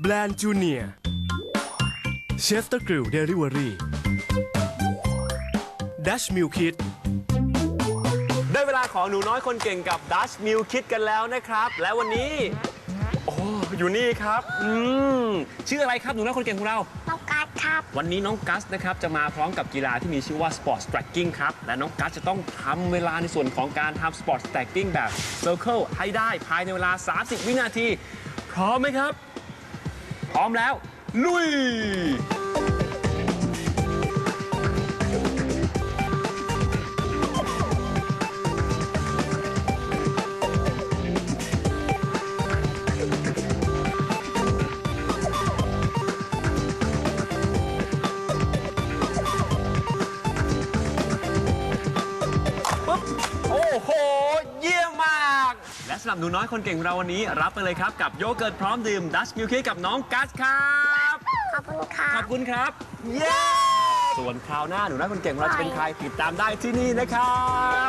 แบรนด์จูเนียร์เชฟตะกริลเดลิเวอรี่ดัชมิลคิดได้เวลาของหนูน้อยคนเก่งกับดัชมิลคิดกันแล้วนะครับ และวันนี้ โอ้ อยู่นี่ครับ อืม ชื่ออะไรครับหนูน้อยคนเก่งของเรา น้องกา ครับ วันนี้น้องกัสนะครับจะมาพร้อมกับกีฬาที่มีชื่อว่า Sport Tracking ครับ และน้องกัสจะต้องทำเวลาในส่วนของการทำ Sport Tracking แบบ Circle ให้ได้ภายในเวลา 30 วินาที พร้อมไหมครับ พร้อมแล้ว ลุย โอ้โห เยี่ยมมาก และสำหรับหนูน้อยคนเก่งของเราวันนี้รับไปเลยครับ กับโยเกิร์ตพร้อมดื่มดัชมิลค์กับน้องกัสครับขอบคุณครัขบอบคุณครับ เย้ ส่วนคราวหน้าหนูน้อยคนเก่งของเราจะเป็นใครติดตามได้ที่นี่นะครับ